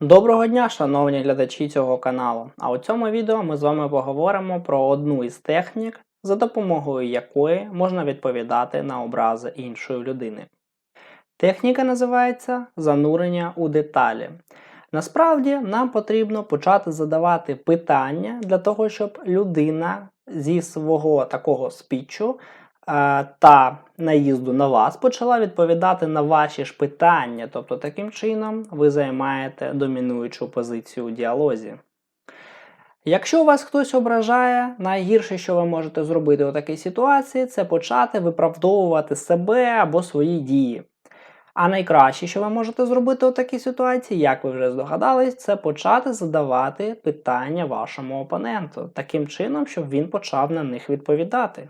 Доброго дня, шановні глядачі цього каналу. А у цьому відео ми з вами поговоримо про одну із технік, за допомогою якої можна відповідати на образи іншої людини. Техніка називається занурення у деталі. Насправді нам потрібно почати задавати питання для того, щоб людина зі свого такого спічу та наїзду на вас почала відповідати на ваші ж питання. Тобто, таким чином ви займаєте домінуючу позицію у діалозі. Якщо вас хтось ображає, найгірше, що ви можете зробити у такій ситуації, це почати виправдовувати себе або свої дії. А найкраще, що ви можете зробити у такій ситуації, як ви вже здогадались, це почати задавати питання вашому опоненту, таким чином, щоб він почав на них відповідати.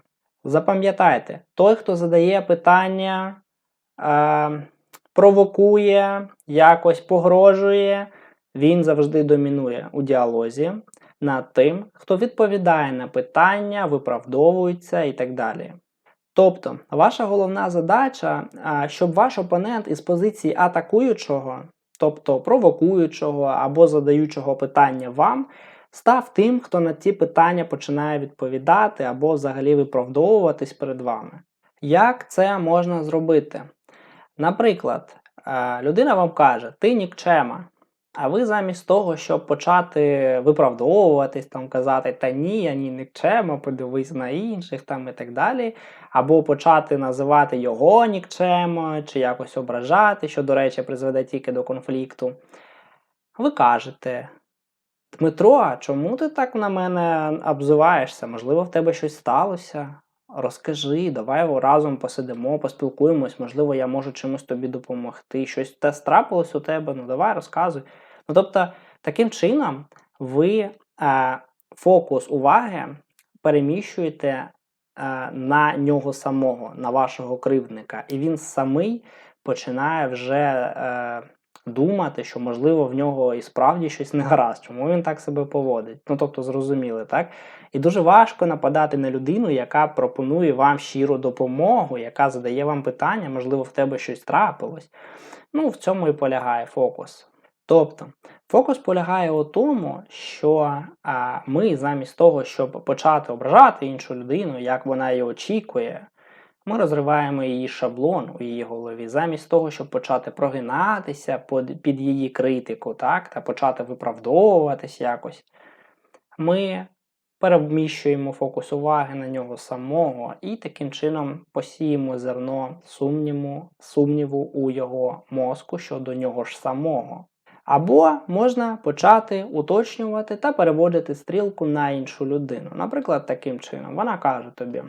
Запам'ятайте, той, хто задає питання, е, провокує, якось погрожує, він завжди домінує у діалозі над тим, хто відповідає на питання, виправдовується і так далі. Тобто, ваша головна задача, а, щоб ваш опонент із позиції атакуючого, тобто провокуючого або задаючого питання вам, став тим, хто на ці питання починає відповідати або взагалі виправдовуватись перед вами. Як це можна зробити? Наприклад, е, людина вам каже, ти нікчема. А ви замість того, щоб почати виправдовуватись, там казати, та ні, я ні нікчема, подивись на інших там і так далі, або почати називати його нікчемо, чи якось ображати, що, до речі, призведе тільки до конфлікту. Ви кажете, Дмитро, а чому ти так на мене обзиваєшся? Можливо, в тебе щось сталося? Розкажи, давай разом посидимо, поспілкуємось, можливо, я можу чимось тобі допомогти. Щось те трапилось у тебе, ну давай розказуй. Ну, тобто, таким чином ви е, фокус уваги переміщуєте е, на нього самого, на вашого кривдника, і він самий починає вже е, думати, що, можливо, в нього і справді щось не гаразд, чому він так себе поводить. Ну, тобто, зрозуміли, так? І дуже важко нападати на людину, яка пропонує вам щиру допомогу, яка задає вам питання, можливо, в тебе щось трапилось. Ну, в цьому і полягає фокус. Тобто, фокус полягає у тому, що а, ми замість того, щоб почати ображати іншу людину, як вона її очікує, ми розриваємо її шаблон у її голові, замість того, щоб почати прогинатися під, її критику, так, та почати виправдовуватись якось, ми переміщуємо фокус уваги на нього самого і таким чином посіємо зерно сумніву, сумніву у його мозку щодо нього ж самого. Або можна почати уточнювати та переводити стрілку на іншу людину. Наприклад, таким чином, вона каже тобі: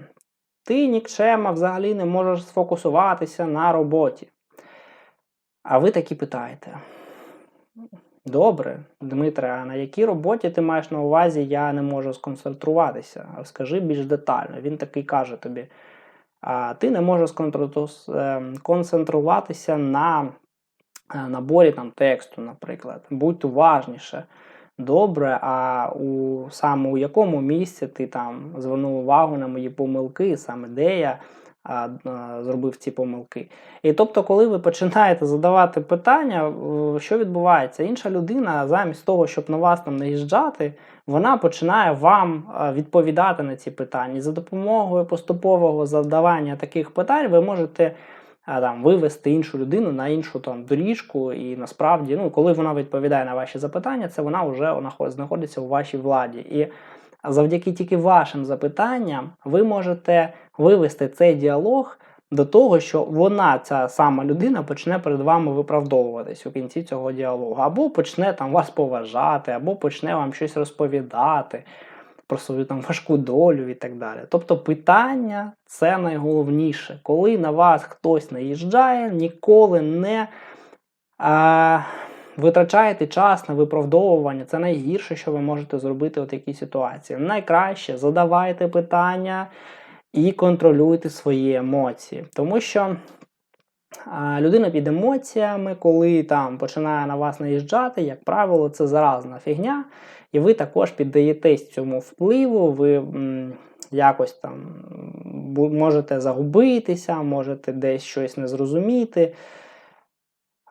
ти нікчема взагалі не можеш сфокусуватися на роботі. А ви такі питаєте: Добре, Дмитре, а на якій роботі ти маєш на увазі, я не можу сконцентруватися? Розкажи більш детально. Він такий каже тобі: а ти не можеш концентруватися на Е, наборі там тексту, наприклад. Будь уважніше. Добре, а у саме у якому місці ти там звернув увагу на мої помилки, саме де я а, а, зробив ці помилки. І тобто, коли ви починаєте задавати питання, що відбувається? Інша людина, замість того, щоб на вас там наїжджати, вона починає вам відповідати на ці питання. За допомогою поступового завдавання таких питань ви можете там вивести іншу людину на іншу там доріжку, і насправді, ну коли вона відповідає на ваші запитання, це вона вже знаходиться у вашій владі. І завдяки тільки вашим запитанням ви можете вивести цей діалог до того, що вона, ця сама людина, почне перед вами виправдовуватись у кінці цього діалогу, або почне там вас поважати, або почне вам щось розповідати про свою там важку долю і так далі. Тобто питання це найголовніше. Коли на вас хтось наїжджає, ніколи не а, витрачаєте час на виправдовування. Це найгірше, що ви можете зробити у такій ситуації. Найкраще задавайте питання і контролюйте свої емоції. Тому що. Людина під емоціями, коли там починає на вас наїжджати, як правило, це заразна фігня, і ви також піддаєтесь цьому впливу, ви м, якось там можете загубитися, можете десь щось не зрозуміти.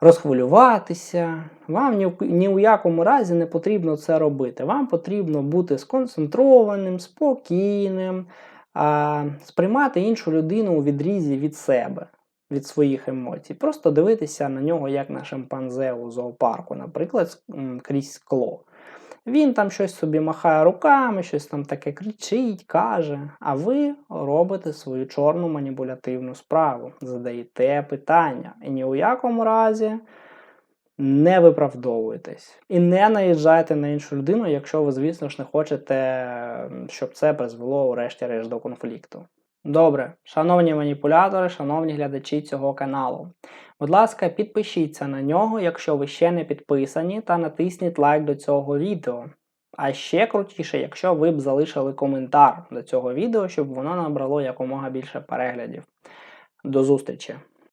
розхвилюватися. Вам ні, ні у якому разі не потрібно це робити. Вам потрібно бути сконцентрованим, спокійним, а, сприймати іншу людину у відрізі від себе, від своїх емоцій. Просто дивитися на нього як на шимпанзе у зоопарку, наприклад, крізь скло. Він там щось собі махає руками, щось там таке кричить, каже, а ви робите свою чорну маніпулятивну справу, задаєте питання. І ні у якому разі не виправдовуйтесь. І не наїжджайте на іншу людину, якщо ви, звісно ж, не хочете, щоб це призвело урешті-решт до конфлікту. Добре, шановні маніпулятори, шановні глядачі цього каналу. Будь ласка, підпишіться на нього, якщо ви ще не підписані, та натисніть лайк до цього відео. А ще крутіше, якщо ви б залишили коментар до цього відео, щоб воно набрало якомога більше переглядів. До зустрічі!